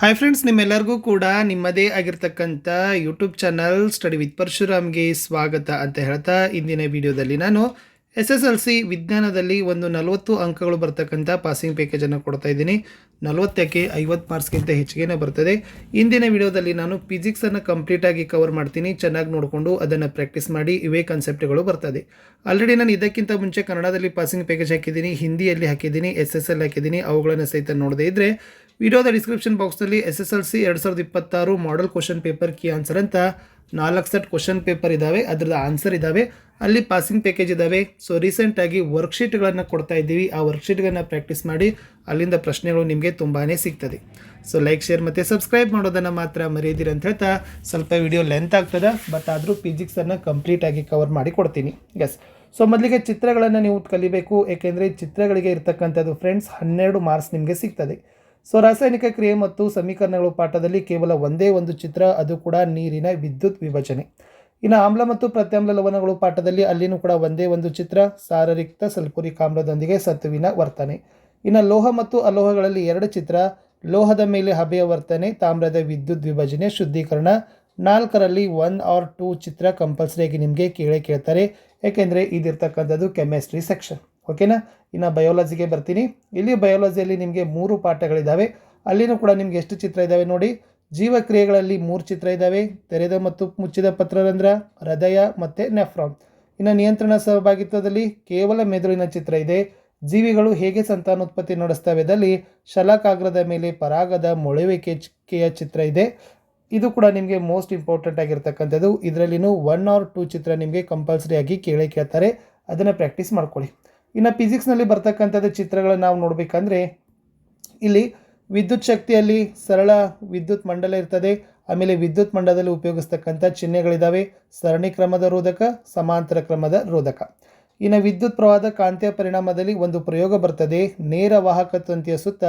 Hi friends ನಿಮ್ಮೆಲ್ಲರಿಗೂ ಕೂಡ ನಿಮ್ಮದೇ ಆಗಿರ್ತಕ್ಕಂಥ ಯೂಟ್ಯೂಬ್ ಚಾನಲ್ ಸ್ಟಡಿ ವಿತ್ ಪರಶುರಾಮ್ಗೆ ಸ್ವಾಗತ ಅಂತ ಹೇಳ್ತಾ ಇಂದಿನ ವಿಡಿಯೋದಲ್ಲಿ ನಾನು ಎಸ್ ಎಸ್ ಎಲ್ ಸಿ ವಿಜ್ಞಾನದಲ್ಲಿ ಒಂದು ನಲವತ್ತು ಅಂಕಗಳು ಬರ್ತಕ್ಕಂಥ ಪಾಸಿಂಗ್ ಪ್ಯಾಕೇಜನ್ನು ಕೊಡ್ತಾ ಇದ್ದೀನಿ. ನಲವತ್ತಕ್ಕೆ ಐವತ್ತು ಮಾರ್ಕ್ಸ್ಗಿಂತ ಹೆಚ್ಚಿಗೆನೇ ಬರ್ತದೆ. ಇಂದಿನ ವಿಡಿಯೋದಲ್ಲಿ ನಾನು ಫಿಸಿಕ್ಸನ್ನು ಕಂಪ್ಲೀಟಾಗಿ ಕವರ್ ಮಾಡ್ತೀನಿ. ಚೆನ್ನಾಗಿ ನೋಡಿಕೊಂಡು ಅದನ್ನು ಪ್ರಾಕ್ಟೀಸ್ ಮಾಡಿ ಇವೇ ಕಾನ್ಸೆಪ್ಟ್ಗಳು ಬರ್ತದೆ. ಆಲ್ರೆಡಿ ನಾನು ಇದಕ್ಕಿಂತ ಮುಂಚೆ ಕನ್ನಡದಲ್ಲಿ ಪಾಸಿಂಗ್ ಪ್ಯಾಕೇಜ್ ಹಾಕಿದ್ದೀನಿ, ಹಿಂದಿಯಲ್ಲಿ ಹಾಕಿದ್ದೀನಿ ಎಸ್ ಎಸ್ ಎಲ್ ಹಾಕಿದ್ದೀನಿ, ಅವುಗಳನ್ನು ಸಹಿತ ನೋಡದೇ ಇದ್ದರೆ ವಿಡಿಯೋದ ಡಿಸ್ಕ್ರಿಪ್ಷನ್ ಬಾಕ್ಸ್ನಲ್ಲಿ ಎಸ್ ಎಸ್ ಎಲ್ ಸಿ ಎರಡು ಸಾವಿರದ ಇಪ್ಪತ್ತಾರು model question paper key answer ಅಂತ ನಾಲ್ಕು ಸೆಟ್ ಕ್ವಶನ್ ಪೇಪರ್ ಇದ್ದಾವೆ ಅದರದ್ದು ಆನ್ಸರ್ ಇದ್ದಾವೆ ಅಲ್ಲಿ ಪಾಸಿಂಗ್ ಪ್ಯಾಕೇಜ್ ಇದ್ದಾವೆ ಸೊ ರೀಸೆಂಟಾಗಿ ವರ್ಕ್ಶೀಟ್ಗಳನ್ನು ಕೊಡ್ತಾ ಇದ್ದೀವಿ. ಆ ವರ್ಕ್ಶೀಟ್ಗಳನ್ನು ಪ್ರಾಕ್ಟೀಸ್ ಮಾಡಿ ಅಲ್ಲಿಂದ ಪ್ರಶ್ನೆಗಳು ನಿಮಗೆ ತುಂಬಾ ಸಿಗ್ತದೆ. ಸೊ ಲೈಕ್ ಶೇರ್ ಮತ್ತು ಸಬ್ಸ್ಕ್ರೈಬ್ ಮಾಡೋದನ್ನು ಮಾತ್ರ ಮರೆಯದಿರಿ ಅಂತ ಹೇಳ್ತಾ ಸ್ವಲ್ಪ ವಿಡಿಯೋ ಲೆಂತ್ ಆಗ್ತದೆ. ಬಟ್ ಆದರೂ ಫಿಸಿಕ್ಸನ್ನು ಕಂಪ್ಲೀಟಾಗಿ ಕವರ್ ಮಾಡಿ ಕೊಡ್ತೀನಿ. ಎಸ್ ಸೊ ಮೊದಲಿಗೆ ಚಿತ್ರಗಳನ್ನು ನೀವು ಕಲಿಬೇಕು. ಏಕೆಂದರೆ ಚಿತ್ರಗಳಿಗೆ ಇರ್ತಕ್ಕಂಥದ್ದು ಫ್ರೆಂಡ್ಸ್ ಹನ್ನೆರಡು ಮಾರ್ಕ್ಸ್ ನಿಮಗೆ ಸಿಗ್ತದೆ. ಸೊ ರಾಸಾಯನಿಕ ಕ್ರಿಯೆ ಮತ್ತು ಸಮೀಕರಣಗಳು ಪಾಠದಲ್ಲಿ ಕೇವಲ ಒಂದೇ ಒಂದು ಚಿತ್ರ, ಅದು ಕೂಡ ನೀರಿನ ವಿದ್ಯುತ್ ವಿಭಜನೆ. ಇನ್ನು ಆಮ್ಲ ಮತ್ತು ಪ್ರತ್ಯಾಮ್ಲ ಲವಣಗಳು ಪಾಠದಲ್ಲಿ ಅಲ್ಲಿನೂ ಕೂಡ ಒಂದೇ ಒಂದು ಚಿತ್ರ, ಸಾರರಿಕ್ತ ಸಲ್ಫುರಿಕ್ ಆಮ್ಲದೊಂದಿಗೆ ಸತ್ತುವಿನ ವರ್ತನೆ. ಇನ್ನು ಲೋಹ ಮತ್ತು ಅಲೋಹಗಳಲ್ಲಿ ಎರಡು ಚಿತ್ರ, ಲೋಹದ ಮೇಲೆ ಹಬೆಯ ವರ್ತನೆ, ತಾಮ್ರದ ವಿದ್ಯುತ್ ವಿಭಜನೆ, ಶುದ್ಧೀಕರಣ. ನಾಲ್ಕರಲ್ಲಿ ಒನ್ ಆರ್ ಟೂ ಚಿತ್ರ ಕಂಪಲ್ಸರಿಯಾಗಿ ನಿಮಗೆ ಕೇಳೇ ಕೇಳ್ತಾರೆ. ಏಕೆಂದರೆ ಇದಿರ್ತಕ್ಕಂಥದ್ದು ಕೆಮಿಸ್ಟ್ರಿ ಸೆಕ್ಷನ್. ಓಕೆನಾ? ಇನ್ನು ಬಯೋಲಜಿಗೆ ಬರ್ತೀನಿ. ಇಲ್ಲಿ ಬಯೋಲಜಿಯಲ್ಲಿ ನಿಮಗೆ ಮೂರು ಪಾಠಗಳಿದ್ದಾವೆ ಅಲ್ಲಿನೂ ಕೂಡ ನಿಮ್ಗೆ ಎಷ್ಟು ಚಿತ್ರ ಇದ್ದಾವೆ ನೋಡಿ. ಜೀವಕ್ರಿಯೆಗಳಲ್ಲಿ ಮೂರು ಚಿತ್ರ ಇದ್ದಾವೆ ತೆರೆದ ಮತ್ತು ಮುಚ್ಚಿದ ಪತ್ರರಂಧ್ರ, ಹೃದಯ ಮತ್ತು ನೆಫ್ರಾನ್ ಇನ್ನು ನಿಯಂತ್ರಣ ಸಹಭಾಗಿತ್ವದಲ್ಲಿ ಕೇವಲ ಮೆದುಳಿನ ಚಿತ್ರ ಇದೆ. ಜೀವಿಗಳು ಹೇಗೆ ಸಂತಾನೋತ್ಪತ್ತಿ ನಡೆಸ್ತವೆದಲ್ಲಿ ಶಲಾಕಾಗ್ರದ ಮೇಲೆ ಪರಾಗದ ಮೊಳೆಯುವಿಕೆಯ ಚಿತ್ರ ಇದೆ. ಇದು ಕೂಡ ನಿಮಗೆ ಮೋಸ್ಟ್ ಇಂಪಾರ್ಟೆಂಟ್ ಆಗಿರ್ತಕ್ಕಂಥದ್ದು. ಇದರಲ್ಲಿನೂ ಒನ್ ಆರ್ ಟೂ ಚಿತ್ರ ನಿಮಗೆ ಕಂಪಲ್ಸರಿಯಾಗಿ ಕೇಳೇ ಕೇಳ್ತಾರೆ. ಅದನ್ನು ಪ್ರಾಕ್ಟೀಸ್ ಮಾಡ್ಕೊಳ್ಳಿ. ಇನ್ನು ಫಿಸಿಕ್ಸ್ನಲ್ಲಿ ಬರ್ತಕ್ಕಂಥದ್ದು ಚಿತ್ರಗಳನ್ನು ನಾವು ನೋಡಬೇಕಂದ್ರೆ, ಇಲ್ಲಿ ವಿದ್ಯುತ್ ಶಕ್ತಿಯಲ್ಲಿ ಸರಳ ವಿದ್ಯುತ್ ಮಂಡಲ ಇರ್ತದೆ. ಆಮೇಲೆ ವಿದ್ಯುತ್ ಮಂಡಲದಲ್ಲಿ ಉಪಯೋಗಿಸ್ತಕ್ಕಂಥ ಚಿಹ್ನೆಗಳಿದ್ದಾವೆ ಸರಣಿ ಕ್ರಮದ ರೋಧಕ, ಸಮಾಂತರ ಕ್ರಮದ ರೋಧಕ. ಇನ್ನು ವಿದ್ಯುತ್ ಪ್ರವಾಹದ ಕಾಂತೀಯ ಪರಿಣಾಮದಲ್ಲಿ ಒಂದು ಪ್ರಯೋಗ ಬರ್ತದೆ. ನೇರ ವಾಹಕ ತಂತಿಯ ಸುತ್ತ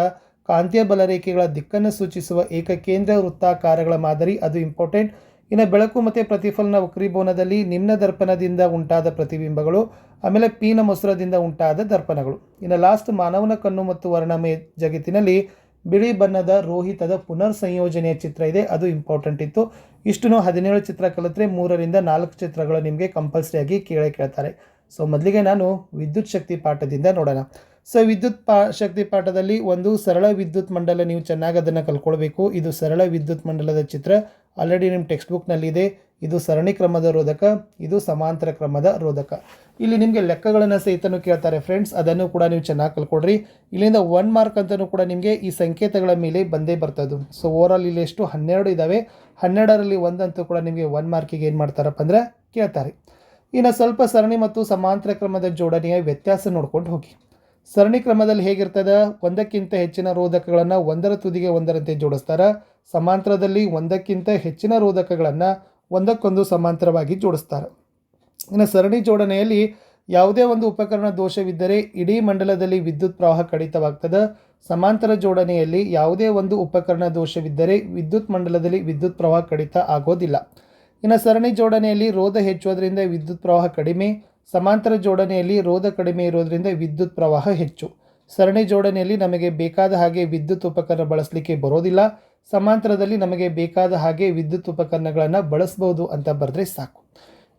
ಕಾಂತೀಯ ಬಲರೇಖೆಗಳ ದಿಕ್ಕನ್ನು ಸೂಚಿಸುವ ಏಕಕೇಂದ್ರ ವೃತ್ತಾಕಾರಗಳ ಮಾದರಿ. ಅದು ಇಂಪಾರ್ಟೆಂಟ್ ಇನ್ನು ಬೆಳಕು ಮತ್ತು ಪ್ರತಿಫಲನ ವಕ್ರೀಭವನದಲ್ಲಿ ನಿಮ್ನ ದರ್ಪಣದಿಂದ ಉಂಟಾದ ಪ್ರತಿಬಿಂಬಗಳು, ಆಮೇಲೆ ಪೀನ ಮೊಸರದಿಂದ ಉಂಟಾದ ದರ್ಪಣಗಳು. ಇನ್ನು ಲಾಸ್ಟ್ ಮಾನವನ ಕಣ್ಣು ಮತ್ತು ವರ್ಣಮಯ ಜಗತ್ತಿನಲ್ಲಿ ಬಿಳಿ ಬಣ್ಣದ ರೋಹಿತದ ಪುನರ್ ಸಂಯೋಜನೆಯ ಚಿತ್ರ ಇದೆ. ಅದು ಇಂಪಾರ್ಟೆಂಟ್ ಇತ್ತು. ಇಷ್ಟು ಹದಿನೇಳು ಚಿತ್ರ ಕಲಿತ್ರೆ ಮೂರರಿಂದ ನಾಲ್ಕು ಚಿತ್ರಗಳು ನಿಮಗೆ ಕಂಪಲ್ಸರಿಯಾಗಿ ಕೇಳೇ ಕೇಳ್ತಾರೆ. ಸೊ ಮೊದಲಿಗೆ ನಾನು ವಿದ್ಯುತ್ ಶಕ್ತಿ ಪಾಠದಿಂದ ನೋಡೋಣ. ಸೊ ವಿದ್ಯುತ್ ಪಾ, ಶಕ್ತಿ ಪಾಠದಲ್ಲಿ ಒಂದು ಸರಳ ವಿದ್ಯುತ್ ಮಂಡಲ ನೀವು ಚೆನ್ನಾಗಿ ಅದನ್ನು ಕಲ್ಕೊಳ್ಬೇಕು ಇದು ಸರಳ ವಿದ್ಯುತ್ ಮಂಡಲದ ಚಿತ್ರ. ಆಲ್ರೆಡಿ ನಿಮ್ಮ ಟೆಕ್ಸ್ಟ್ ಬುಕ್ನಲ್ಲಿದೆ ಇದು ಸರಣಿ ಕ್ರಮದ ರೋಧಕ, ಇದು ಸಮಾಂತರ ಕ್ರಮದ ರೋಧಕ. ಇಲ್ಲಿ ನಿಮಗೆ ಲೆಕ್ಕಗಳನ್ನು ಸಹಿತನೂ ಕೇಳ್ತಾರೆ ಫ್ರೆಂಡ್ಸ್ ಅದನ್ನು ಕೂಡ ನೀವು ಚೆನ್ನಾಗಿ ಕಲ್ಕೊಡ್ರಿ ಇಲ್ಲಿಂದ ಒನ್ ಮಾರ್ಕ್ ಅಂತಲೂ ಕೂಡ ನಿಮಗೆ ಈ ಸಂಕೇತಗಳ ಮೇಲೆ ಬಂದೇ ಬರ್ತದ್ದು. ಸೊ ಓವರಾಲ್ ಇಲ್ಲಿ ಎಷ್ಟು? ಹನ್ನೆರಡು ಇದ್ದಾವೆ ಹನ್ನೆರಡರಲ್ಲಿ ಒಂದಂತೂ ಕೂಡ ನಿಮಗೆ ಒನ್ ಮಾರ್ಕಿಗೆ ಏನು ಮಾಡ್ತಾರಪ್ಪ ಅಂದರೆ ಕೇಳ್ತಾರೆ. ಇನ್ನು ಸ್ವಲ್ಪ ಸರಣಿ ಮತ್ತು ಸಮಾಂತರ ಕ್ರಮದ ಜೋಡಣೆಯ ವ್ಯತ್ಯಾಸ ನೋಡ್ಕೊಂಡು ಹೋಗಿ. ಸರಣಿ ಕ್ರಮದಲ್ಲಿ ಹೇಗಿರ್ತದೆ? ಒಂದಕ್ಕಿಂತ ಹೆಚ್ಚಿನ ರೋಧಕಗಳನ್ನು ಒಂದರ ತುದಿಗೆ ಒಂದರಂತೆ ಜೋಡಿಸ್ತಾರೆ. ಸಮಾಂತರದಲ್ಲಿ ಒಂದಕ್ಕಿಂತ ಹೆಚ್ಚಿನ ರೋಧಕಗಳನ್ನು ಒಂದಕ್ಕೊಂದು ಸಮಾಂತರವಾಗಿ ಜೋಡಿಸ್ತಾರೆ. ಇನ್ನು ಸರಣಿ ಜೋಡಣೆಯಲ್ಲಿ ಯಾವುದೇ ಒಂದು ಉಪಕರಣ ದೋಷವಿದ್ದರೆ ಇಡೀ ಮಂಡಲದಲ್ಲಿ ವಿದ್ಯುತ್ ಪ್ರವಾಹ ಕಡಿತವಾಗ್ತದೆ. ಸಮಾಂತರ ಜೋಡಣೆಯಲ್ಲಿ ಯಾವುದೇ ಒಂದು ಉಪಕರಣ ದೋಷವಿದ್ದರೆ ವಿದ್ಯುತ್ ಮಂಡಲದಲ್ಲಿ ವಿದ್ಯುತ್ ಪ್ರವಾಹ ಕಡಿತ ಆಗೋದಿಲ್ಲ. ಇನ್ನು ಸರಣಿ ಜೋಡಣೆಯಲ್ಲಿ ರೋಧ ಹೆಚ್ಚುವುದರಿಂದ ವಿದ್ಯುತ್ ಪ್ರವಾಹ ಕಡಿಮೆ ಸಮಾಂತರ ಜೋಡಣೆಯಲ್ಲಿ ರೋಧ ಕಡಿಮೆ ಇರೋದರಿಂದ ವಿದ್ಯುತ್ ಪ್ರವಾಹ ಹೆಚ್ಚು. ಸರಣಿ ಜೋಡಣೆಯಲ್ಲಿ ನಮಗೆ ಬೇಕಾದ ಹಾಗೆ ವಿದ್ಯುತ್ ಉಪಕರಣ ಬಳಸಲಿಕ್ಕೆ ಬರೋದಿಲ್ಲ. ಸಮಾಂತರದಲ್ಲಿ ನಮಗೆ ಬೇಕಾದ ಹಾಗೆ ವಿದ್ಯುತ್ ಉಪಕರಣಗಳನ್ನು ಬಳಸ್ಬೋದು ಅಂತ ಬರೆದ್ರೆ ಸಾಕು.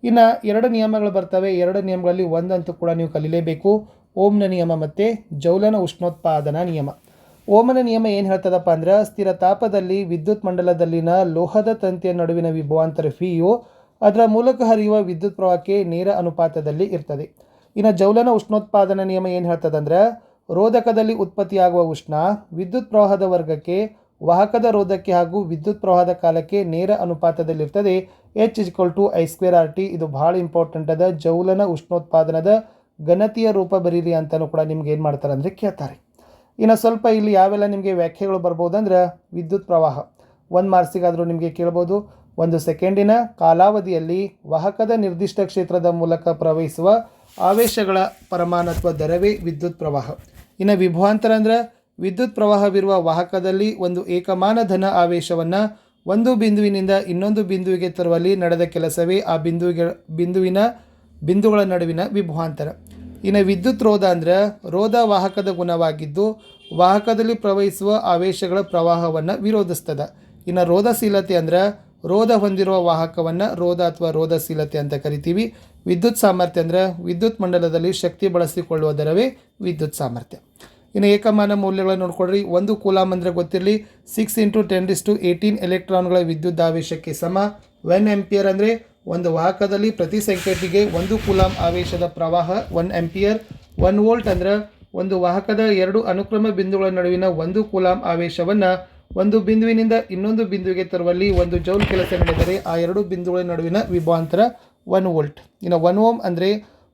ಇನ್ನು ಎರಡು ನಿಯಮಗಳು ಬರ್ತವೆ. ಎರಡು ನಿಯಮಗಳಲ್ಲಿ ಒಂದಂತೂ ಕೂಡ ನೀವು ಕಲಿಲೇಬೇಕು. ಓಮ್ನ ನಿಯಮ ಮತ್ತು ಜೌಲನ ಉಷ್ಣೋತ್ಪಾದನಾ ನಿಯಮ. ಓಮನ ನಿಯಮ ಏನು ಹೇಳ್ತದಪ್ಪ ಅಂದ್ರೆ ಸ್ಥಿರ ತಾಪದಲ್ಲಿ ವಿದ್ಯುತ್ ಮಂಡಲದಲ್ಲಿನ ಲೋಹದ ತಂತಿಯ ನಡುವಿನ ವಿಭವಾಂತರ ಫಿಯು ಅದರ ಮೂಲಕ ಹರಿಯುವ ವಿದ್ಯುತ್ ಪ್ರವಾಹಕ್ಕೆ ನೇರ ಅನುಪಾತದಲ್ಲಿ ಇರ್ತದೆ. ಇನ್ನು ಜೌಲನ ಉಷ್ಣೋತ್ಪಾದನಾ ನಿಯಮ ಏನು ಹೇಳ್ತದಂದ್ರೆ, ರೋಧಕದಲ್ಲಿ ಉತ್ಪತ್ತಿಯಾಗುವ ಉಷ್ಣ ವಿದ್ಯುತ್ ಪ್ರವಾಹದ ವರ್ಗಕ್ಕೆ, ವಾಹಕದ ರೋಧಕ್ಕೆ ಹಾಗೂ ವಿದ್ಯುತ್ ಪ್ರವಾಹದ ಕಾಲಕ್ಕೆ ನೇರ ಅನುಪಾತದಲ್ಲಿರ್ತದೆ. H is equal to I square R T ಇದು ಭಾಳ ಇಂಪಾರ್ಟೆಂಟ್ ಅದ. ಜೌಲನ ಉಷ್ಣೋತ್ಪಾದನದ ಗಣತಿಯ ರೂಪ ಬರೀರಿ ಅಂತಲೂ ಕೂಡ ನಿಮ್ಗೆ ಏನು ಮಾಡ್ತಾರೆ ಅಂದರೆ ಕೇಳ್ತಾರೆ. ಇನ್ನು ಸ್ವಲ್ಪ ಇಲ್ಲಿ ಯಾವೆಲ್ಲ ನಿಮಗೆ ವ್ಯಾಖ್ಯೆಗಳು ಬರ್ಬೋದಂದ್ರೆ, ವಿದ್ಯುತ್ ಪ್ರವಾಹ. ಒಂದು ಮಾರ್ಕ್ಸಿಗಾದರೂ ನಿಮಗೆ ಕೇಳ್ಬೋದು. ಒಂದು ಸೆಕೆಂಡಿನ ಕಾಲಾವಧಿಯಲ್ಲಿ ವಾಹಕದ ನಿರ್ದಿಷ್ಟ ಕ್ಷೇತ್ರದ ಮೂಲಕ ಪ್ರವಹಿಸುವ ಆವೇಶಗಳ ಪರಮಾಣತ್ವ ದರವೇ ವಿದ್ಯುತ್ ಪ್ರವಾಹ. ಇನ್ನು ವಿಭವಾಂತರ ಅಂದ್ರೆ ವಿದ್ಯುತ್ ಪ್ರವಾಹವಿರುವ ವಾಹಕದಲ್ಲಿ ಒಂದು ಏಕಮಾನ ಧನ ಆವೇಶವನ್ನು ಒಂದು ಬಿಂದುವಿನಿಂದ ಇನ್ನೊಂದು ಬಿಂದುವಿಗೆ ತರುವಲ್ಲಿ ನಡೆದ ಕೆಲಸವೇ ಆ ಬಿಂದುವಿಗೆ ಬಿಂದುವಿನ ಬಿಂದುಗಳ ನಡುವಿನ ವಿಭವಾಂತರ ಇನ್ನು ವಿದ್ಯುತ್ ರೋಧ ಅಂದ್ರೆ ರೋಧ ವಾಹಕದ ಗುಣವಾಗಿದ್ದು ವಾಹಕದಲ್ಲಿ ಪ್ರವಹಿಸುವ ಆವೇಶಗಳ ಪ್ರವಾಹವನ್ನು ವಿರೋಧಿಸ್ತದೆ. ಇನ್ನು ರೋಧಶೀಲತೆ ಅಂದ್ರೆ ರೋಧ ಹೊಂದಿರುವ ವಾಹಕವನ್ನು ರೋಧ ಅಥವಾ ರೋಧಶೀಲತೆ ಅಂತ ಕರಿತೀವಿ. ವಿದ್ಯುತ್ ಸಾಮರ್ಥ್ಯ ಅಂದ್ರೆ ವಿದ್ಯುತ್ ಮಂಡಲದಲ್ಲಿ ಶಕ್ತಿ ಬಳಸಿಕೊಳ್ಳುವ ದರವೇ ವಿದ್ಯುತ್ ಸಾಮರ್ಥ್ಯ. ಇನ್ನು ಏಕಮಾನ ಮೌಲ್ಯಗಳನ್ನು ನೋಡ್ಕೊಡ್ರಿ ಒಂದು ಕೂಲಾಮ್ ಅಂದರೆ ಗೊತ್ತಿರಲಿ six into ten this to eighteen ಎಲೆಕ್ಟ್ರಾನ್ಗಳ ವಿದ್ಯುತ್ ಆವೇಶಕ್ಕೆ ಸಮ. ಒನ್ ಎಂಪಿಯರ್ ಅಂದರೆ ಒಂದು ವಾಹಕದಲ್ಲಿ ಪ್ರತಿ ಸೆಕೆಂಡಿಗೆ ಒಂದು ಕೂಲಾಮ್ ಆವೇಶದ ಪ್ರವಾಹ ಒನ್ ಎಂಪಿಯರ್ ಒನ್ ವೋಲ್ಟ್ ಅಂದ್ರೆ ಒಂದು ವಾಹಕದ ಎರಡು ಅನುಕ್ರಮ ಬಿಂದುಗಳ ನಡುವಿನ ಒಂದು ಕೂಲಾಮ್ ಆವೇಶವನ್ನು ಒಂದು ಬಿಂದುವಿನಿಂದ ಇನ್ನೊಂದು ಬಿಂದುವಿಗೆ ತರುವಲ್ಲಿ ಒಂದು ಜೌಲ್ ಕೆಲಸ ನಡೆದರೆ ಆ ಎರಡು ಬಿಂದುಗಳ ನಡುವಿನ ವಿಭವಾಂತರ ಒನ್ ವೋಲ್ಟ್. ಇನ್ನು ಒನ್ ಓಮ್ ಅಂದರೆ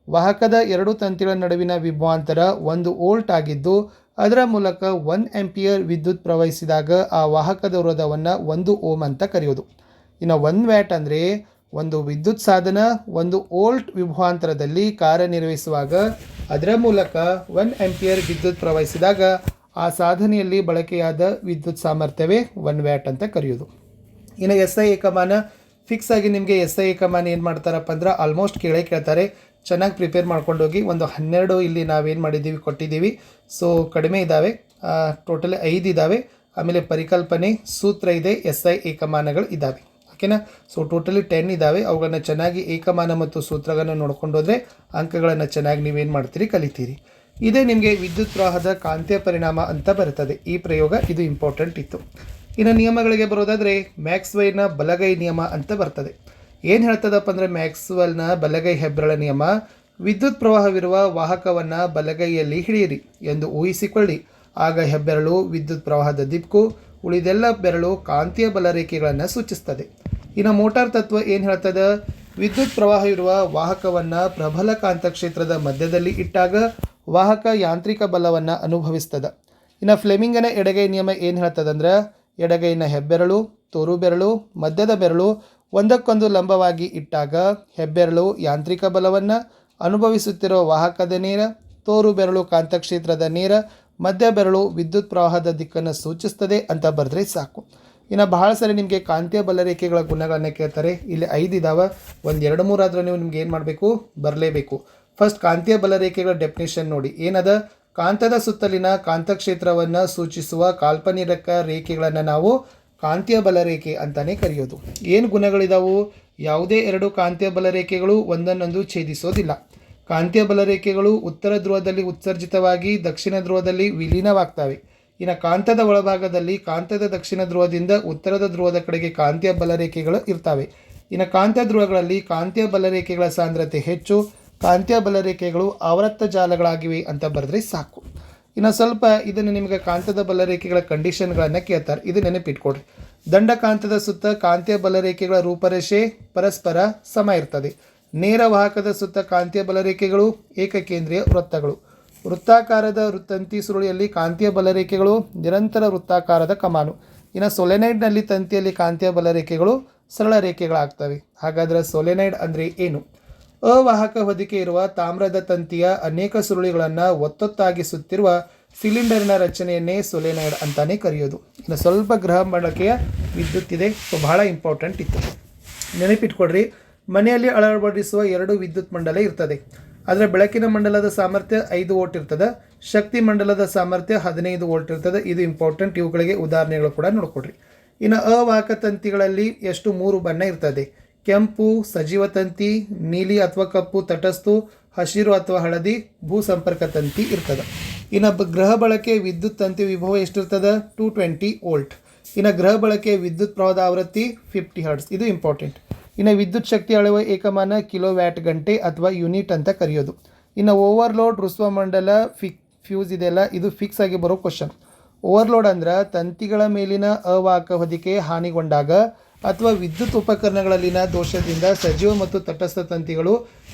ವಾಹಕದ ಎರಡು ತಂತಿಗಳ ನಡುವಿನ ವಿಭವಾಂತರ ಒಂದು ವೋಲ್ಟ್ ಆಗಿದ್ದು, ಅದರ ಮೂಲಕ ಒನ್ ಆಂಪಿಯರ್ ವಿದ್ಯುತ್ ಪ್ರವಹಿಸಿದಾಗ ಆ ವಾಹಕದ ವಿರೋಧವನ್ನು ಒಂದು ಓಮ್ ಅಂತ ಕರೆಯೋದು ಇನ್ನು ಒನ್ ವ್ಯಾಟ್ ಅಂದರೆ ಒಂದು ವಿದ್ಯುತ್ ಸಾಧನ ಒಂದು ವೋಲ್ಟ್ ವಿಭಾಂತರದಲ್ಲಿ ಕಾರ್ಯನಿರ್ವಹಿಸುವಾಗ ಅದರ ಮೂಲಕ ಒನ್ ಆಂಪಿಯರ್ ವಿದ್ಯುತ್ ಪ್ರವಹಿಸಿದಾಗ ಆ ಸಾಧನೆಯಲ್ಲಿ ಬಳಕೆಯಾದ ವಿದ್ಯುತ್ ಸಾಮರ್ಥ್ಯವೇ ಒನ್ ವ್ಯಾಟ್ ಅಂತ ಕರೆಯೋದು. ಇನ್ನು ಎಸ್ ಐ ಏಕಮಾನ ಫಿಕ್ಸ್ ಆಗಿ ನಿಮಗೆ ಎಸ್ ಐ ಏಕಮಾನ ಏನು ಮಾಡ್ತಾರಪ್ಪ ಅಂದ್ರೆ ಆಲ್ಮೋಸ್ಟ್ ಕೇಳೇ ಕೇಳ್ತಾರೆ. ಚೆನ್ನಾಗಿ ಪ್ರಿಪೇರ್ ಮಾಡ್ಕೊಂಡು ಹೋಗಿ ಒಂದು ಹನ್ನೆರಡು ಇಲ್ಲಿ ನಾವೇನು ಮಾಡಿದ್ದೀವಿ, ಕೊಟ್ಟಿದ್ದೀವಿ. ಸೊ ಕಡಿಮೆ ಇದ್ದಾವೆ ಟೋಟಲಿ ಐದು ಇದ್ದಾವೆ ಆಮೇಲೆ ಪರಿಕಲ್ಪನೆ ಸೂತ್ರ ಇದೆ ಎಸ್ ಐ ಏಕಮಾನಗಳು ಇದ್ದಾವೆ ಓಕೆನಾ? ಸೊ ಟೋಟಲಿ ಟೆನ್ ಇದ್ದಾವೆ ಅವುಗಳನ್ನ ಚೆನ್ನಾಗಿ ಏಕಮಾನ ಮತ್ತು ಸೂತ್ರಗಳನ್ನು ನೋಡ್ಕೊಂಡೋದ್ರೆ ಅಂಕಗಳನ್ನು ಚೆನ್ನಾಗಿ ನೀವೇನು ಮಾಡ್ತೀರಿ, ಕಲಿತೀರಿ. ಇದೇ ನಿಮಗೆ ವಿದ್ಯುತ್ ಪ್ರವಾಹದ ಕಾಂತೀಯ ಪರಿಣಾಮ ಅಂತ ಬರುತ್ತದೆ. ಈ ಪ್ರಯೋಗ ಇದು ಇಂಪಾರ್ಟೆಂಟ್ ಇತ್ತು. ಇನ್ನು ನಿಯಮಗಳಿಗೆ ಬರೋದಾದರೆ ಮ್ಯಾಕ್ಸ್ವೈನ ಬಲಗೈ ನಿಯಮ ಅಂತ ಬರ್ತದೆ. ಏನು ಹೇಳ್ತದಪ್ಪ ಅಂದರೆ ಮ್ಯಾಕ್ಸ್ವೆಲ್ನ ಬಲಗೈ ಹೆಬ್ಬೆರಳ ನಿಯಮ, ವಿದ್ಯುತ್ ಪ್ರವಾಹವಿರುವ ವಾಹಕವನ್ನು ಬಲಗೈಯಲ್ಲಿ ಹಿಡಿಯಿರಿ ಎಂದು ಊಹಿಸಿಕೊಳ್ಳಿ. ಆಗ ಹೆಬ್ಬೆರಳು ವಿದ್ಯುತ್ ಪ್ರವಾಹದ ದಿಕ್ಕು, ಉಳಿದೆಲ್ಲ ಬೆರಳು ಕಾಂತೀಯ ಬಲರೇಖೆಗಳನ್ನು ಸೂಚಿಸ್ತದೆ. ಇನ್ನು ಮೋಟಾರ್ ತತ್ವ ಏನು ಹೇಳ್ತದೆ? ವಿದ್ಯುತ್ ಪ್ರವಾಹ ಇರುವ ವಾಹಕವನ್ನು ಪ್ರಬಲ ಕಾಂತಕ್ಷೇತ್ರದ ಮಧ್ಯದಲ್ಲಿ ಇಟ್ಟಾಗ ವಾಹಕ ಯಾಂತ್ರಿಕ ಬಲವನ್ನು ಅನುಭವಿಸ್ತದೆ. ಇನ್ನು ಫ್ಲೆಮಿಂಗನ ಎಡಗೈ ನಿಯಮ ಏನು ಹೇಳ್ತದಂದ್ರೆ, ಎಡಗೈನ ಹೆಬ್ಬೆರಳು ತೋರು ಬೆರಳು ಮಧ್ಯದ ಬೆರಳು ಒಂದಕ್ಕೊಂದು ಲಂಬವಾಗಿ ಇಟ್ಟಾಗ ಹೆಬ್ಬೆರಳು ಯಾಂತ್ರಿಕ ಬಲವನ್ನು ಅನುಭವಿಸುತ್ತಿರುವ ವಾಹಕದ ನೇರ ತೋರು ಬೆರಳು ಕಾಂತಕ್ಷೇತ್ರದ ನೇರ, ಮಧ್ಯ ಬೆರಳು ವಿದ್ಯುತ್ ಪ್ರವಾಹದ ದಿಕ್ಕನ್ನು ಸೂಚಿಸ್ತದೆ ಅಂತ ಬರೆದ್ರೆ ಸಾಕು. ಇನ್ನು ಬಹಳ ಸರಿ ನಿಮಗೆ ಕಾಂತೀಯ ಬಲರೇಖೆಗಳ ಗುಣಗಳನ್ನು ಕೇಳ್ತಾರೆ. ಇಲ್ಲಿ ಐದು ಇದಾವೆ. ಒಂದು, ಎರಡು, ಮೂರಾದರೂ ನೀವು ನಿಮ್ಗೆ ಏನು ಮಾಡಬೇಕು? ಬರಲೇಬೇಕು. ಫಸ್ಟ್ ಕಾಂತೀಯ ಬಲರೇಖೆಗಳ ಡೆಫಿನೇಷನ್ ನೋಡಿ. ಏನದ? ಕಾಂತದ ಸುತ್ತಲಿನ ಕಾಂತಕ್ಷೇತ್ರವನ್ನು ಸೂಚಿಸುವ ಕಾಲ್ಪನಿಕ ರೇಖೆಗಳನ್ನು ನಾವು ಕಾಂತೀಯ ಬಲರೇಖೆ ಅಂತಲೇ ಕರೆಯೋದು. ಏನು ಗುಣಗಳಿದಾವು? ಯಾವುದೇ ಎರಡು ಕಾಂತೀಯ ಬಲರೇಖೆಗಳು ಒಂದನ್ನೊಂದು ಛೇದಿಸೋದಿಲ್ಲ. ಕಾಂತೀಯ ಬಲರೇಖೆಗಳು ಉತ್ತರ ಧ್ರುವದಲ್ಲಿ ಉತ್ಸರ್ಜಿತವಾಗಿ ದಕ್ಷಿಣ ಧ್ರುವದಲ್ಲಿ ವಿಲೀನವಾಗ್ತವೆ. ಇನ್ನು ಕಾಂತದ ಒಳಭಾಗದಲ್ಲಿ ಕಾಂತದ ದಕ್ಷಿಣ ಧ್ರುವದಿಂದ ಉತ್ತರದ ಧ್ರುವದ ಕಡೆಗೆ ಕಾಂತೀಯ ಬಲರೇಖೆಗಳು ಇರ್ತವೆ. ಇನ್ನು ಕಾಂತ ಧ್ರುವಗಳಲ್ಲಿ ಕಾಂತೀಯ ಬಲರೇಖೆಗಳ ಸಾಂದ್ರತೆ ಹೆಚ್ಚು. ಕಾಂತೀಯ ಬಲರೇಖೆಗಳು ಆವೃತ್ತ ಜಾಲಗಳಾಗಿವೆ ಅಂತ ಬರೆದ್ರೆ ಸಾಕು. ಇನ್ನು ಸ್ವಲ್ಪ ಇದನ್ನು ನಿಮಗೆ ಕಾಂತದ ಬಲರೇಖೆಗಳ ಕಂಡೀಷನ್ಗಳನ್ನು ಕೇಳ್ತಾರೆ. ಇದು ನೆನಪಿಟ್ಕೊಡ್ರಿ ದಂಡಕಾಂತದ ಸುತ್ತ ಕಾಂತೀಯ ಬಲರೇಖೆಗಳ ರೂಪರೇಷೆ, ಪರಸ್ಪರ ಸಮ ಇರ್ತದೆ. ನೇರ ವಾಹಕದ ಸುತ್ತ ಕಾಂತೀಯ ಬಲರೇಖೆಗಳು ಏಕಕೇಂದ್ರೀಯ ವೃತ್ತಗಳು. ವೃತ್ತಾಕಾರದ ತಂತಿ ಸುರುಳಿಯಲ್ಲಿ ಕಾಂತೀಯ ಬಲರೇಖೆಗಳು ನಿರಂತರ ವೃತ್ತಾಕಾರದ ಕಮಾನು. ಇನ್ನು ಸೊಲೆನೈಡ್ನಲ್ಲಿ ತಂತಿಯಲ್ಲಿ ಕಾಂತೀಯ ಬಲರೇಖೆಗಳು ಸರಳ ರೇಖೆಗಳಾಗ್ತವೆ. ಹಾಗಾದರೆ ಸೊಲೆನೈಡ್ ಅಂದರೆ ಏನು? ಅವಾಹಕ ಹೊದಿಕೆ ಇರುವ ತಾಮ್ರದ ತಂತಿಯ ಅನೇಕ ಸುರುಳಿಗಳನ್ನು ಒತ್ತೊತ್ತಾಗಿಸುತ್ತಿರುವ ಸಿಲಿಂಡರ್ನ ರಚನೆಯನ್ನೇ ಸೊಲೆನಾಯ್ಡ್ ಅಂತಾನೆ ಕರೆಯೋದು. ಇನ್ನು ಸ್ವಲ್ಪ ಗೃಹ ಬಳಕೆಯ ವಿದ್ಯುತ್ ಇದೆ. ಬಹಳ ಇಂಪಾರ್ಟೆಂಟ್ ಇತ್ತು. ನೆನಪಿಟ್ಕೊಡ್ರಿ ಮನೆಯಲ್ಲಿ ಅಳವಡಿಸುವ ಎರಡು ವಿದ್ಯುತ್ ಮಂಡಲ ಇರ್ತದೆ. ಆದರೆ ಬೆಳಕಿನ ಮಂಡಲದ ಸಾಮರ್ಥ್ಯ ಐದು ವೋಲ್ಟ್ ಇರ್ತದೆ, ಶಕ್ತಿ ಮಂಡಲದ ಸಾಮರ್ಥ್ಯ ಹದಿನೈದು ವೋಲ್ಟ್ ಇರ್ತದೆ. ಇದು ಇಂಪಾರ್ಟೆಂಟ್ ಇವುಗಳಿಗೆ ಉದಾಹರಣೆಗಳು ಕೂಡ ನೋಡ್ಕೊಡ್ರಿ ಇನ್ನು ಅವಾಹಕ ತಂತಿಗಳಲ್ಲಿ ಎಷ್ಟು ಮೂರು ಬಣ್ಣ ಇರ್ತದೆ. ಕೆಂಪು, ಸಜೀವ ತಂತಿ, ನೀಲಿ ಅಥವಾ ಕಪ್ಪು ತಟಸ್ತು ಹಸಿರು ಅಥವಾ ಹಳದಿ, ಭೂ ಸಂಪರ್ಕ ತಂತಿ ಇರ್ತದೆ. ಇನ್ನು ಗೃಹ ಬಳಕೆ ವಿದ್ಯುತ್ ತಂತಿ ವಿಭವ ಎಷ್ಟಿರ್ತದೆ? Two twenty volt. ಇನ್ನು ಗೃಹ ಬಳಕೆ ವಿದ್ಯುತ್ ಪ್ರವಾಹದ ಆವೃತ್ತಿ ಫಿಫ್ಟಿ ಹರ್ಟ್ಸ್. ಇದು ಇಂಪಾರ್ಟೆಂಟ್. ಇನ್ನು ವಿದ್ಯುತ್ ಶಕ್ತಿ ಅಳೆಯುವ ಏಕಮಾನ ಕಿಲೋ ವ್ಯಾಟ್ ಗಂಟೆ ಅಥವಾ ಯೂನಿಟ್ ಅಂತ ಕರೆಯೋದು. ಇನ್ನು ಓವರ್ಲೋಡ್ ಋಸ್ವ ಮಂಡಲ ಫಿಕ್ ಫ್ಯೂಸ್ ಇದೆಲ್ಲ, ಇದು ಫಿಕ್ಸ್ ಆಗಿ ಬರೋ ಕ್ವಶನ್. ಓವರ್ಲೋಡ್ ಅಂದ್ರೆ ತಂತಿಗಳ ಮೇಲಿನ ಅವಾಕ ಹೊದಿಕೆ ಹಾನಿಗೊಂಡಾಗ ಅಥವಾ ವಿದ್ಯುತ್ ಉಪಕರಣಗಳಲ್ಲಿನ ದೋಷದಿಂದ ಸಜೀವ ಮತ್ತು ತಟಸ್ಥ ತಂತಿಗಳು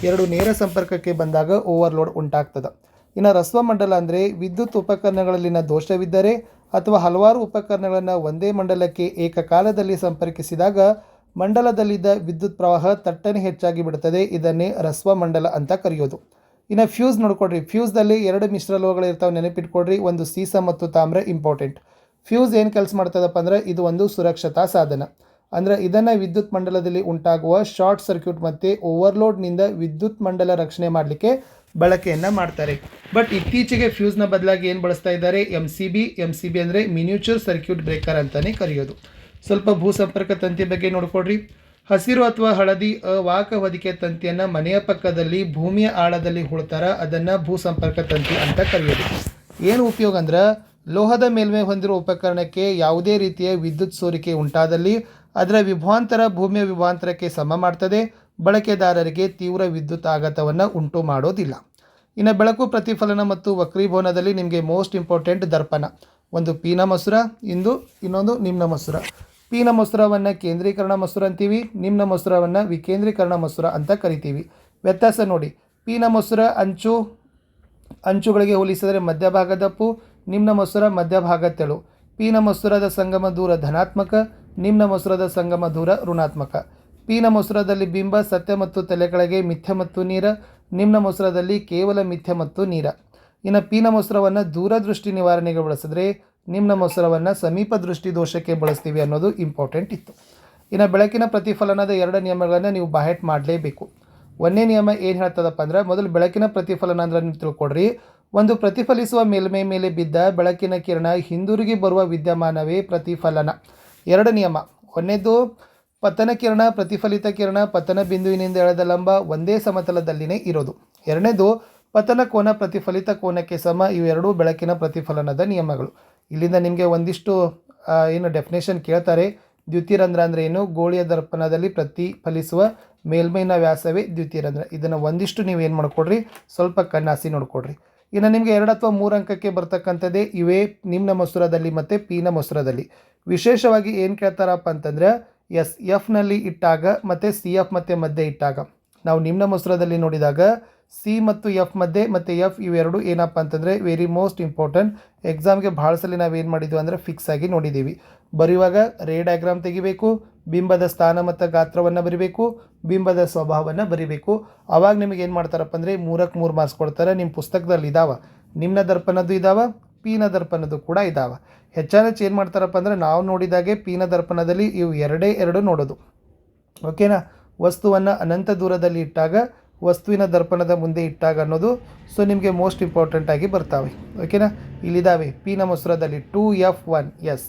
ಎರಡು ನೇರ ಸಂಪರ್ಕಕ್ಕೆ ಬಂದಾಗ ಓವರ್ಲೋಡ್ ಉಂಟಾಗ್ತದೆ. ಇನ್ನು ರಸ್ವ ಮಂಡಲ ಅಂದರೆ ವಿದ್ಯುತ್ ಉಪಕರಣಗಳಲ್ಲಿನ ದೋಷವಿದ್ದರೆ ಅಥವಾ ಹಲವಾರು ಉಪಕರಣಗಳನ್ನು ಒಂದೇ ಮಂಡಲಕ್ಕೆ ಏಕಕಾಲದಲ್ಲಿ ಸಂಪರ್ಕಿಸಿದಾಗ ಮಂಡಲದಲ್ಲಿದ್ದ ವಿದ್ಯುತ್ ಪ್ರವಾಹ ತಟ್ಟನೆ ಹೆಚ್ಚಾಗಿ ಬಿಡುತ್ತದೆ. ಇದನ್ನೇ ರಸ್ವ ಮಂಡಲ ಅಂತ ಕರೆಯೋದು. ಇನ್ನು ಫ್ಯೂಸ್ ನೋಡ್ಕೊಡ್ರಿ. ಫ್ಯೂಸ್ದಲ್ಲಿ ಎರಡು ಮಿಶ್ರಲೋಹಗಳು ಇರ್ತಾವೆ. ನೆನಪಿಟ್ಕೊಡ್ರಿ. ಒಂದು ಸೀಸ ಮತ್ತು ತಾಮ್ರ ಇಂಪಾರ್ಟೆಂಟ್. ಫ್ಯೂಸ್ ಏನು ಕೆಲಸ ಮಾಡ್ತದಪ್ಪ ಅಂದ್ರೆ ಇದು ಒಂದು ಸುರಕ್ಷತಾ ಸಾಧನ. ಅಂದರೆ ಇದನ್ನು ವಿದ್ಯುತ್ ಮಂಡಲದಲ್ಲಿ ಉಂಟಾಗುವ ಶಾರ್ಟ್ ಸರ್ಕ್ಯೂಟ್ ಮತ್ತು ಓವರ್ಲೋಡ್ನಿಂದ ವಿದ್ಯುತ್ ಮಂಡಲ ರಕ್ಷಣೆ ಮಾಡಲಿಕ್ಕೆ ಬಳಕೆಯನ್ನು ಮಾಡ್ತಾರೆ. ಬಟ್ ಇತ್ತೀಚೆಗೆ ಫ್ಯೂಸ್ನ ಬದಲಾಗಿ ಏನು ಬಳಸ್ತಾ ಇದ್ದಾರೆ? M C B M C B ಅಂದರೆ ಮಿನ್ಯೂಚರ್ ಸರ್ಕ್ಯೂಟ್ ಬ್ರೇಕರ್ ಅಂತಲೇ ಕರೆಯೋದು. ಸ್ವಲ್ಪ ಭೂ ಸಂಪರ್ಕ ತಂತಿ ಬಗ್ಗೆ ನೋಡ್ಕೊಡ್ರಿ ಹಸಿರು ಅಥವಾ ಹಳದಿ ಅವಾಕ ಹೊದಿಕೆ ತಂತಿಯನ್ನು ಮನೆಯ ಪಕ್ಕದಲ್ಲಿ ಭೂಮಿಯ ಆಳದಲ್ಲಿ ಹುಳ್ತಾರ ಅದನ್ನು ಭೂ ಸಂಪರ್ಕ ತಂತಿ ಅಂತ ಕರೆಯೋದು. ಏನು ಉಪಯೋಗ ಅಂದ್ರೆ, ಲೋಹದ ಮೇಲ್ಮೈ ಹೊಂದಿರುವ ಉಪಕರಣಕ್ಕೆ ಯಾವುದೇ ರೀತಿಯ ವಿದ್ಯುತ್ ಸೋರಿಕೆ ಉಂಟಾದಲ್ಲಿ ಅದರ ವಿಭವಾಂತರ ಭೂಮಿಯ ವಿಭವಾಂತರಕ್ಕೆ ಸಮ ಮಾಡ್ತದೆ. ಬಳಕೆದಾರರಿಗೆ ತೀವ್ರ ವಿದ್ಯುತ್ ಆಘಾತವನ್ನು ಉಂಟು ಮಾಡೋದಿಲ್ಲ. ಇನ್ನು ಬೆಳಕು ಪ್ರತಿಫಲನ ಮತ್ತು ವಕ್ರೀಭವನದಲ್ಲಿ ನಿಮಗೆ ಮೋಸ್ಟ್ ಇಂಪಾರ್ಟೆಂಟ್ ದರ್ಪಣ. ಒಂದು ಪೀನ ಮಸುರ, ಇಂದು ಇನ್ನೊಂದು ನಿಮ್ನ ಮಸುರ. ಪೀನ ಮಸುರವನ್ನು ಕೇಂದ್ರೀಕರಣ ಮಸುರ ಅಂತೀವಿ, ನಿಮ್ನ ಮಸುರವನ್ನು ವಿಕೇಂದ್ರೀಕರಣ ಮಸುರ ಅಂತ ಕರಿತೀವಿ. ವ್ಯತ್ಯಾಸ ನೋಡಿ, ಪೀನ ಮಸುರ ಅಂಚು, ಅಂಚುಗಳಿಗೆ ಹೋಲಿಸಿದರೆ ಮಧ್ಯಭಾಗದಪ್ಪು ನಿಮ್ನ ಮಸುರ ಮಧ್ಯಭಾಗ ತೆಳು. ಪೀನ ಮಸುರದ ಸಂಗಮ ದೂರ ಧನಾತ್ಮಕ ನಿಮ್ನ ಮೊಸರದ ಸಂಗಮ ದೂರ ಋಣಾತ್ಮಕ. ಪೀನ ಮೊಸರದಲ್ಲಿ ಬಿಂಬ, ಸತ್ಯ ಮತ್ತು ತಲೆ ಕೆಳಗೆ ಮಿಥ್ಯ ಮತ್ತು ನೀರ. ನಿಮ್ನ ಮೊಸರದಲ್ಲಿ ಕೇವಲ ಮಿಥ್ಯ ಮತ್ತು ನೀರ. ಇನ್ನು ಪೀನ ಮೊಸರವನ್ನು ದೂರದೃಷ್ಟಿ ನಿವಾರಣೆಗೆ ಬಳಸಿದ್ರೆ ನಿಮ್ನ ಮೊಸರವನ್ನು ಸಮೀಪ ದೃಷ್ಟಿ ದೋಷಕ್ಕೆ ಬಳಸ್ತೀವಿ ಅನ್ನೋದು ಇಂಪಾರ್ಟೆಂಟ್ ಇತ್ತು. ಇನ್ನು ಬೆಳಕಿನ ಪ್ರತಿಫಲನದ ಎರಡು ನಿಯಮಗಳನ್ನು ನೀವು ಬಾಹೆಟ್ ಮಾಡಲೇಬೇಕು. ಒಂದೇ ನಿಯಮ ಏನು ಹೇಳ್ತದಪ್ಪ ಅಂದ್ರೆ, ಮೊದಲು ಬೆಳಕಿನ ಪ್ರತಿಫಲನ ಅಂದ್ರೆ ನೀವು ತಿಳ್ಕೊಡ್ರಿ ಒಂದು ಪ್ರತಿಫಲಿಸುವ ಮೇಲ್ಮೈ ಮೇಲೆ ಬಿದ್ದ ಬೆಳಕಿನ ಕಿರಣ ಹಿಂದಿರುಗಿ ಬರುವ ವಿದ್ಯಮಾನವೇ ಪ್ರತಿಫಲನ. ಎರಡು ನಿಯಮ. ಒಂದನೇದು, ಪತನ ಕಿರಣ, ಪ್ರತಿಫಲಿತ ಕಿರಣ, ಪತನ ಬಿಂದುವಿನಿಂದ ಎಳೆದ ಲಂಬ ಒಂದೇ ಸಮತಲದಲ್ಲಿನೇ ಇರೋದು. ಎರಡನೇದು, ಪತನ ಕೋನ, ಪ್ರತಿಫಲಿತ ಕೋನಕ್ಕೆ ಸಮ ಇವೆರಡೂ ಬೆಳಕಿನ ಪ್ರತಿಫಲನದ ನಿಯಮಗಳು. ಇಲ್ಲಿಂದ ನಿಮಗೆ ಒಂದಿಷ್ಟು ಏನು ಡೆಫಿನೇಷನ್ ಕೇಳ್ತಾರೆ. ದ್ಯುತಿರಂಧ್ರ ಅಂದರೆ ಏನು? ಗೋಳಿಯ ದರ್ಪಣದಲ್ಲಿ ಪ್ರತಿಫಲಿಸುವ ಮೇಲ್ಮೈನ ವ್ಯಾಸವೇ ದ್ಯುತಿರಂಧ್ರ ಇದನ್ನು ಒಂದಿಷ್ಟು ನೀವು ಏನು ಮಾಡಿಕೊಡ್ರಿ? ಸ್ವಲ್ಪ ಕಣ್ಣಾಸಿ ನೋಡ್ಕೊಡ್ರಿ. ಇನ್ನು ನಿಮಗೆ ಎರಡು ಅಥವಾ ಮೂರು ಅಂಕಕ್ಕೆ ಬರ್ತಕ್ಕಂಥದ್ದೇ ಇವೇ ನಿಮ್ನ ಮಸೂರದಲ್ಲಿ ಮತ್ತು ಪೀನ ಮಸೂರದಲ್ಲಿ. ವಿಶೇಷವಾಗಿ ಏನು ಕೇಳ್ತಾರಪ್ಪ ಅಂತಂದ್ರೆ ಎಸ್ ಎಫ್ನಲ್ಲಿ ಇಟ್ಟಾಗ ಮತ್ತು ಸಿ, ಎಫ್ ಮತ್ತು ಮಧ್ಯೆ ಇಟ್ಟಾಗ. ನಾವು ನಿಮ್ನ ಮಸೂರದಲ್ಲಿ ನೋಡಿದಾಗ ಸಿ ಮತ್ತು ಎಫ್ ಮಧ್ಯೆ ಮತ್ತು ಎಫ್ ಇವೆರಡು ಏನಪ್ಪ ಅಂತಂದರೆ ವೆರಿ ಮೋಸ್ಟ್ ಇಂಪಾರ್ಟೆಂಟ್ ಎಕ್ಸಾಮ್ಗೆ ಭಾಳ ಸಲ ನಾವು ಏನು ಮಾಡಿದ್ವಿ ಅಂದರೆ ಫಿಕ್ಸ್ ಆಗಿ ನೋಡಿದ್ದೀವಿ ಬರೆಯುವಾಗ ರೇ ಡಯಾಗ್ರಾಮ್ ತೆಗಿಬೇಕು, ಬಿಂಬದ ಸ್ಥಾನ ಮತ್ತು ಗಾತ್ರವನ್ನು ಬರಿಬೇಕು, ಬಿಂಬದ ಸ್ವಭಾವವನ್ನು ಬರಿಬೇಕು. ಅವಾಗ ನಿಮಗೆ ಏನು ಮಾಡ್ತಾರಪ್ಪ ಅಂದರೆ ಮೂರಕ್ಕೆ ಮೂರು ಮಾರ್ಕ್ಸ್ ಕೊಡ್ತಾರೆ ನಿಮ್ಮ ಪುಸ್ತಕದಲ್ಲಿ ಇದಾವೆ. ನಿಮ್ಮ ದರ್ಪಣದ್ದು ಇದಾವೆ ಪೀನ ದರ್ಪಣದ್ದು ಕೂಡ ಇದಾವ. ಹೆಚ್ಚಾನೆಚ್ಚು ಏನು ಮಾಡ್ತಾರಪ್ಪ ಅಂದರೆ ನಾವು ನೋಡಿದಾಗೆ ಪೀನ ದರ್ಪಣದಲ್ಲಿ ಇವು ಎರಡೇ ಎರಡು ನೋಡೋದು. ಓಕೆನಾ ವಸ್ತುವನ್ನು ಅನಂತ ದೂರದಲ್ಲಿ ಇಟ್ಟಾಗ ವಸ್ತುವಿನ ದರ್ಪಣದ ಮುಂದೆ ಇಟ್ಟಾಗ ಅನ್ನೋದು ಸೊ ನಿಮಗೆ ಮೋಸ್ಟ್ ಇಂಪಾರ್ಟೆಂಟ್ ಆಗಿ ಬರ್ತಾವೆ. ಓಕೆನಾ ಇಲ್ಲಿದ್ದಾವೆ ಪೀನ ಮೊಸರದಲ್ಲಿ two F one S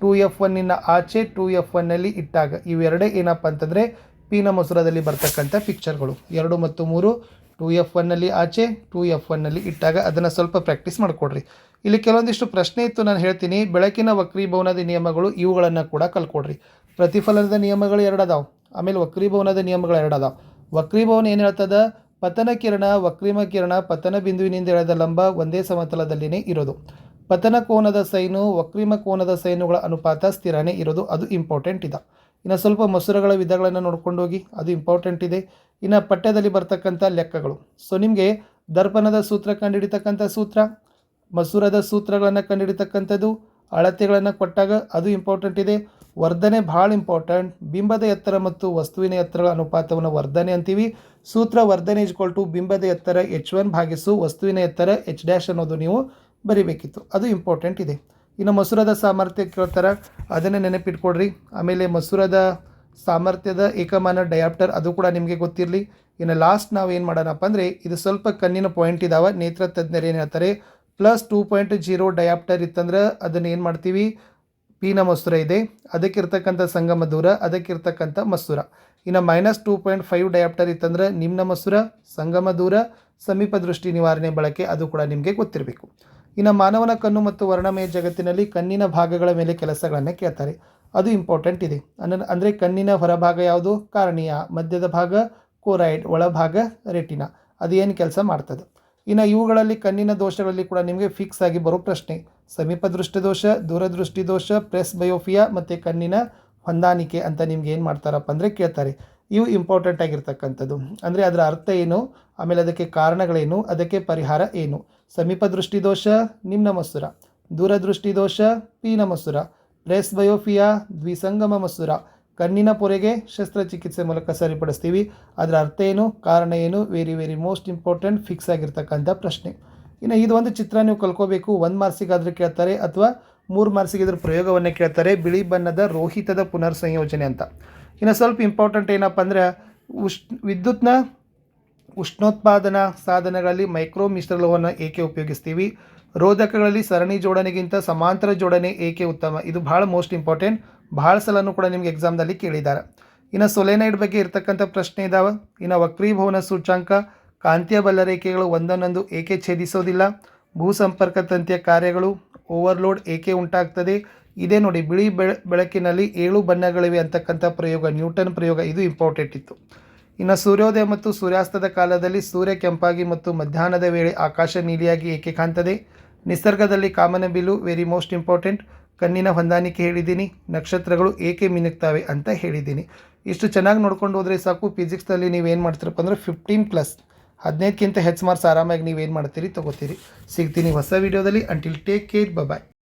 two F ಒನ್ನಿನ ಆಚೆ ಟೂ ಎಫ್ ಒನ್ನಲ್ಲಿ ಇಟ್ಟಾಗ ಇವೆರಡೇ ಏನಪ್ಪ ಅಂತಂದರೆ ಪಿನ ಮೊಸರದಲ್ಲಿ ಬರ್ತಕ್ಕಂಥ ಪಿಕ್ಚರ್ಗಳು ಎರಡು ಮತ್ತು ಮೂರು ಟೂ ಎಫ್ ಒನ್ನಲ್ಲಿ ಆಚೆ ಟೂ ಎಫ್ ಒನ್ನಲ್ಲಿ ಇಟ್ಟಾಗ ಅದನ್ನು ಸ್ವಲ್ಪ ಪ್ರಾಕ್ಟೀಸ್ ಮಾಡಿಕೊಡ್ರಿ. ಇಲ್ಲಿ ಕೆಲವೊಂದಿಷ್ಟು ಪ್ರಶ್ನೆ ಇತ್ತು, ನಾನು ಹೇಳ್ತೀನಿ. ಬೆಳಕಿನ ವಕ್ರೀಭವನದ ನಿಯಮಗಳು ಇವುಗಳನ್ನು ಕೂಡ ಕಲ್ಕೊಡ್ರಿ. ಪ್ರತಿಫಲನದ ನಿಯಮಗಳು ಎರಡು ಅದಾವೆ ಆಮೇಲೆ ವಕ್ರೀಭವನದ ನಿಯಮಗಳು ಎರಡು ಅದಾವೆ ವಕ್ರೀಭವನ ಏನು ಹೇಳ್ತದ? ಪತನ ಕಿರಣ, ವಕ್ರೀಮ ಕಿರಣ, ಪತನ ಬಿಂದುವಿನಿಂದ ಎಳೆದ ಲಂಬ ಒಂದೇ ಸಮತಲದಲ್ಲಿನೇ ಇರೋದು. ಪತನ ಕೋನದ ಸೈನು, ವಕ್ರೀಮ ಕೋನದ ಸೈನುಗಳ ಅನುಪಾತ ಸ್ಥಿರನೇ ಇರೋದು. ಅದು ಇಂಪಾರ್ಟೆಂಟ್ ಇದೆ. ಇನ್ನು ಸ್ವಲ್ಪ ಮೊಸರುಗಳ ವಿಧಗಳನ್ನು ನೋಡ್ಕೊಂಡು ಹೋಗಿ. ಅದು ಇಂಪಾರ್ಟೆಂಟ್ ಇದೆ. ಇನ್ನು ಪಠ್ಯದಲ್ಲಿ ಬರ್ತಕ್ಕಂಥ ಲೆಕ್ಕಗಳು. ಸೊ ನಿಮಗೆ ದರ್ಪಣದ ಸೂತ್ರ ಕಂಡುಹಿಡಿತಕ್ಕಂಥ ಸೂತ್ರ, ಮಸೂರದ ಸೂತ್ರಗಳನ್ನು ಕಂಡುಹಿಡಿತಕ್ಕಂಥದ್ದು ಅಳತೆಗಳನ್ನು ಕೊಟ್ಟಾಗ ಅದು ಇಂಪಾರ್ಟೆಂಟ್ ಇದೆ. ವರ್ಧನೆ ಭಾಳ ಇಂಪಾರ್ಟೆಂಟ್. ಬಿಂಬದ ಎತ್ತರ ಮತ್ತು ವಸ್ತುವಿನ ಎತ್ತರಗಳ ಅನುಪಾತವನ್ನು ವರ್ಧನೆ ಅಂತೀವಿ. ಸೂತ್ರ ವರ್ಧನೆ ಇಜ್ಕೊಳ್ ಟು ಬಿಂಬದ ಎತ್ತರ ಎಚ್ ಒನ್ ಭಾಗಿಸು ವಸ್ತುವಿನ ಎತ್ತರ ಎಚ್ ಡ್ಯಾಶ್ ಅನ್ನೋದು ನೀವು ಬರಿಬೇಕಿತ್ತು. ಅದು ಇಂಪಾರ್ಟೆಂಟ್ ಇದೆ. ಇನ್ನು ಮಸೂರದ ಸಾಮರ್ಥ್ಯ ಕೇಳ್ತಾರೆ, ಅದನ್ನೇ ನೆನಪಿಟ್ಕೊಡ್ರಿ ಆಮೇಲೆ ಮಸೂರದ ಸಾಮರ್ಥ್ಯದ ಏಕಮಾನ ಡಯಾಪ್ಟರ್ ಅದು ಕೂಡ ನಿಮಗೆ ಗೊತ್ತಿರಲಿ. ಇನ್ನು ಲಾಸ್ಟ್ ನಾವು ಏನು ಮಾಡೋಣಪ್ಪ ಅಂದರೆ, ಇದು ಸ್ವಲ್ಪ ಕಣ್ಣಿನ ಪಾಯಿಂಟ್ ಇದಾವೆ, ನೇತ್ರ ತಜ್ಞರು ಏನು ಹೇಳ್ತಾರೆ plus two point zero dioptre ಇತ್ತಂದ್ರೆ ಅದನ್ನು ಏನು ಮಾಡ್ತೀವಿ? ಪೀನ ಮಸೂರ ಇದೆ. ಅದಕ್ಕಿರ್ತಕ್ಕಂಥ ಸಂಗಮ ದೂರ, ಅದಕ್ಕಿರ್ತಕ್ಕಂಥ ಮಸೂರ ಇನ್ನು minus two point five dioptre ಇತ್ತಂದ್ರೆ ನಿಮ್ನ ಮಸೂರ ಸಂಗಮ ದೂರ, ಸಮೀಪ ದೃಷ್ಟಿ ನಿವಾರಣೆ ಬಳಕೆ ಅದು ಕೂಡ ನಿಮಗೆ ಗೊತ್ತಿರಬೇಕು. ಇನ್ನು ಮಾನವನ ಕಣ್ಣು ಮತ್ತು ವರ್ಣಮಯ ಜಗತ್ತಿನಲ್ಲಿ ಕಣ್ಣಿನ ಭಾಗಗಳ ಮೇಲೆ ಕೆಲಸಗಳನ್ನು ಕೇಳ್ತಾರೆ. ಅದು ಇಂಪಾರ್ಟೆಂಟ್ ಇದೆ. ಅನ್ನ ಅಂದರೆ ಕಣ್ಣಿನ ಹೊರಭಾಗ ಯಾವುದು? ಕಾರಣೀಯ. ಮಧ್ಯದ ಭಾಗ ಕೋರೈಡ್ ಒಳಭಾಗ ರೆಟಿನಾ ಅದು ಏನು ಕೆಲಸ ಮಾಡ್ತದೆ. ಇನ್ನು ಇವುಗಳಲ್ಲಿ ಕಣ್ಣಿನ ದೋಷಗಳಲ್ಲಿ ಕೂಡ ನಿಮಗೆ ಫಿಕ್ಸ್ ಆಗಿ ಬರೋ ಪ್ರಶ್ನೆ. ಸಮೀಪ ದೃಷ್ಟಿ ದೋಷ ದೂರದೃಷ್ಟಿ ದೋಷ ಪ್ರೆಸ್ ಬಯೋಫಿಯಾ ಮತ್ತು ಕಣ್ಣಿನ ಹೊಂದಾಣಿಕೆ ಅಂತ ನಿಮ್ಗೆ ಏನು ಮಾಡ್ತಾರಪ್ಪ ಅಂದರೆ ಕೇಳ್ತಾರೆ. ಇವು ಇಂಪಾರ್ಟೆಂಟ್ ಆಗಿರ್ತಕ್ಕಂಥದ್ದು. ಅಂದರೆ ಅದರ ಅರ್ಥ ಏನು? ಆಮೇಲೆ ಅದಕ್ಕೆ ಕಾರಣಗಳೇನು? ಅದಕ್ಕೆ ಪರಿಹಾರ ಏನು? ಸಮೀಪ ದೃಷ್ಟಿ ದೋಷ ನಿಮ್ನ ಮಸೂರ ದೂರದೃಷ್ಟಿದೋಷ ಪೀನ ಮಸುರ ಪ್ರೆಸ್ ಬಯೋಫಿಯಾ, ದ್ವಿಸಂಗಮ ಮಸೂರ ಕಣ್ಣಿನ ಪೊರೆಗೆ ಶಸ್ತ್ರಚಿಕಿತ್ಸೆ ಮೂಲಕ ಸರಿಪಡಿಸ್ತೀವಿ. ಅದರ ಅರ್ಥ ಏನು? ಕಾರಣ ಏನು? Very very most important fix ಆಗಿರ್ತಕ್ಕಂಥ ಪ್ರಶ್ನೆ. ಇನ್ನು ಇದು ಒಂದು ಚಿತ್ರ ನೀವು ಕಲ್ಕೋಬೇಕು. ಒಂದು ಮಾರ್ಕ್ಸಿಗಾದರೂ ಕೇಳ್ತಾರೆ ಅಥವಾ ಮೂರು ಮಾರ್ಕ್ಸಿಗೆ ಇದ್ರ ಪ್ರಯೋಗವನ್ನು ಕೇಳ್ತಾರೆ. ಬಿಳಿ ಬಣ್ಣದ ರೋಹಿತದ ಪುನರ್ ಸಂಯೋಜನೆ ಅಂತ. ಇನ್ನು ಸ್ವಲ್ಪ ಇಂಪಾರ್ಟೆಂಟ್ ಏನಪ್ಪ ಅಂದರೆ ಉಷ್ ವಿದ್ಯುತ್ನ ಉಷ್ಣೋತ್ಪಾದನಾ ಸಾಧನಗಳಲ್ಲಿ ಮೈಕ್ರೋ ಮಿಶ್ರಲೋಹವನ್ನು ಏಕೆ ಉಪಯೋಗಿಸ್ತೀವಿ? ರೋಧಕಗಳಲ್ಲಿ ಸರಣಿ ಜೋಡಣೆಗಿಂತ ಸಮಾಂತರ ಜೋಡಣೆ ಏಕೆ ಉತ್ತಮ? ಇದು ಭಾಳ ಮೋಸ್ಟ್ ಇಂಪಾರ್ಟೆಂಟ್ ಭಾಳ ಸಲನೂ ಕೂಡ ನಿಮಗೆ ಎಕ್ಸಾಮ್ನಲ್ಲಿ ಕೇಳಿದ್ದಾರೆ. ಇನ್ನು ಸೊಲೆನೈಡ್ ಬಗ್ಗೆ ಇರ್ತಕ್ಕಂಥ ಪ್ರಶ್ನೆ ಇದಾವೆ. ಇನ್ನು ವಕ್ರೀಭವನ ಸೂಚಾಂಕ ಕಾಂತೀಯ ಬಲ್ಲರೇಖೆಗಳು ಒಂದನ್ನೊಂದು ಏಕೆ ಛೇದಿಸೋದಿಲ್ಲ? ಭೂ ಸಂಪರ್ಕ ತಂತಿಯ ಕಾರ್ಯಗಳು ಓವರ್ಲೋಡ್ ಏಕೆ ಉಂಟಾಗ್ತದೆ? ಇದೇ ನೋಡಿ, ಬಿಳಿ ಬೆಳ, ಬೆಳಕಿನಲ್ಲಿ ಏಳು ಬಣ್ಣಗಳಿವೆ ಅಂತಕ್ಕಂಥ ಪ್ರಯೋಗ, ನ್ಯೂಟನ್ ಪ್ರಯೋಗ, ಇದು ಇಂಪಾರ್ಟೆಂಟ್ ಇತ್ತು. ಇನ್ನು ಸೂರ್ಯೋದಯ ಮತ್ತು ಸೂರ್ಯಾಸ್ತದ ಕಾಲದಲ್ಲಿ ಸೂರ್ಯ ಕೆಂಪಾಗಿ ಮತ್ತು ಮಧ್ಯಾಹ್ನದ ವೇಳೆ ಆಕಾಶ ನೀಲಿಯಾಗಿ ಏಕೆ ಕಾಣ್ತದೆ? ನಿಸರ್ಗದಲ್ಲಿ ಕಾಮನಬಿಲ್ಲು ವೆರಿ ಮೋಸ್ಟ್ ಇಂಪಾರ್ಟೆಂಟ್. ಕಣ್ಣಿನ ಹೊಂದಾಣಿಕೆ ಹೇಳಿದ್ದೀನಿ, ನಕ್ಷತ್ರಗಳು ಏಕೆ ಮಿನುಗ್ತವೆ ಅಂತ ಹೇಳಿದ್ದೀನಿ. ಇಷ್ಟು ಚೆನ್ನಾಗಿ ನೋಡ್ಕೊಂಡು ಹೋದರೆ ಸಾಕು, ಫಿಸಿಕ್ಸ್ನಲ್ಲಿ ನೀವೇನು ಮಾಡ್ತೀರಪ್ಪ ಅಂದರೆ ಫಿಫ್ಟೀನ್ ಪ್ಲಸ್ ಹದಿನೈದಕ್ಕಿಂತ ಹೆಚ್ಚು ಮಾರ್ಕ್ಸ್ ಆರಾಮಾಗಿ ನೀವೇನು ಮಾಡ್ತೀರಿ ತೊಗೋತೀರಿ. ಸಿಗ್ತೀನಿ ಹೊಸ ವೀಡಿಯೋದಲ್ಲಿ. Until take care bye